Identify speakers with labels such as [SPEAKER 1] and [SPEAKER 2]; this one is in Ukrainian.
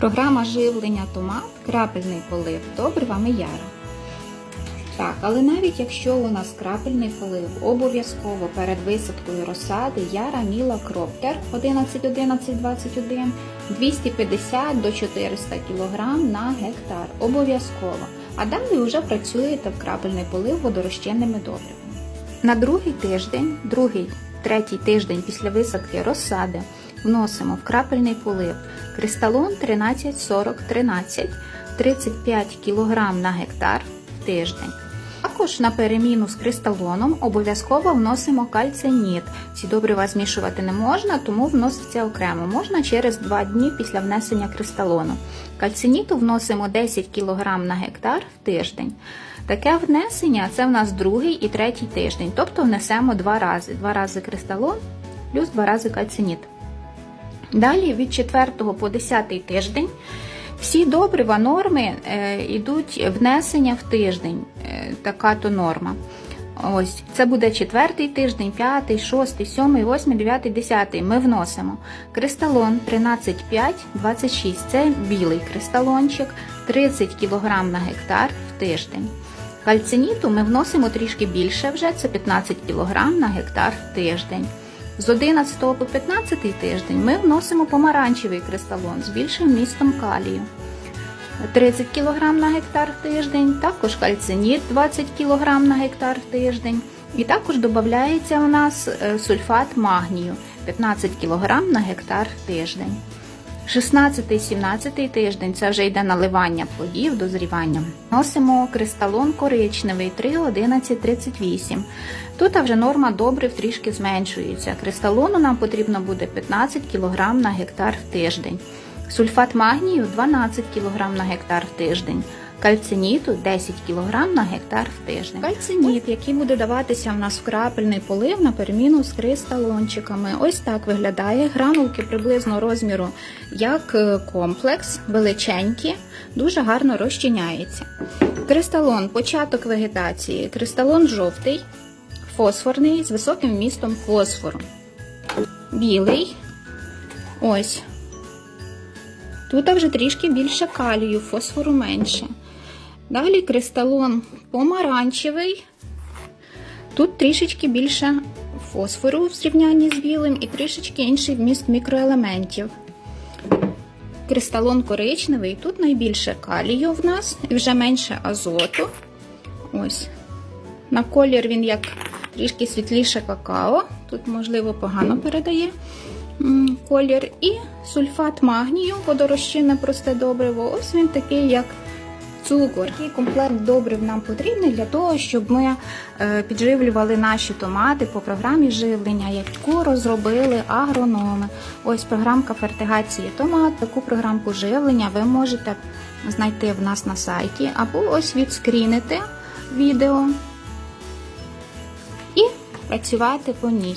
[SPEAKER 1] Програма живлення томат, крапельний полив, добривами яра. Так, але навіть якщо у нас крапельний полив, обов'язково перед висадкою розсади яра Міла Кроптер 11-11-21 250 до 400 кг на гектар. Обов'язково. А далі вже працюєте в крапельний полив водорозчинними добривами. На другий тиждень, другий, третій тиждень після висадки розсади вносимо в крапельний полив кристалон 13-40-13 35 кг на гектар в тиждень. Також на переміну з кристалоном обов'язково вносимо кальциніт. Ці добрива змішувати не можна, тому вноситься окремо. Можна через 2 дні після внесення кристалону. Кальциніту вносимо 10 кг на гектар в тиждень. Таке внесення це в нас другий і третій тиждень, тобто внесемо два рази. Два рази кристалон плюс два рази кальциніт. Далі від 4 по 10 тиждень всі добрива норми е, йдуть внесення в тиждень. Е, така то норма. Ось, це буде четвертий тиждень, п'ятий, шостий, сьомий, восьмий, дев'ятий, десятий. Ми вносимо кристалон 13,5, 26. Це білий кристалончик, 30 кг на гектар в тиждень. Кальциніту ми вносимо трішки більше вже, це 15 кг на гектар в тиждень. З 11 по 15 тиждень ми вносимо помаранчевий кристалон з більшим містом калію. 30 кг на гектар в тиждень, також кальциніт 20 кг на гектар в тиждень. І також додається у нас е, сульфат магнію 15 кг на гектар в тиждень. 16-17 тиждень це вже йде наливання плодів, дозрівання. Носимо кристалон коричневий 3,11,38. Тут вже норма добрив трішки зменшується. Кристалону нам потрібно буде 15 кг на гектар в тиждень. Сульфат магнію 12 кг на гектар в тиждень. Кальциніту 10 кг на гектар в тиждень. Кальциніт, який буде даватися в нас в крапельний полив на переміну з кристалончиками. Ось так виглядає. Гранулки приблизно розміру як е, комплекс, величенькі, дуже гарно розчиняється. Кристалон початок вегетації. Кристалон жовтий, фосфорний з високим вмістом фосфору. Білий. Ось. Тут вже трішки більше калію, фосфору менше. Далі кристалон помаранчевий. Тут трішечки більше фосфору в зрівнянні з білим і трішечки інший вміст мікроелементів. Кристалон коричневий, тут найбільше калію в нас і вже менше азоту. Ось. На колір він як трішки світліше какао. Тут, можливо, погано передає колір. І сульфат магнію, водорозчинне просте добриво. Ось він такий, як цукор. Такий комплект добрив нам потрібний для того, щоб ми е, підживлювали наші томати по програмі живлення, яку розробили агрономи. Ось програмка фертигації томат. Таку програмку живлення ви можете знайти в нас на сайті, або ось відскрінити відео і працювати по ній.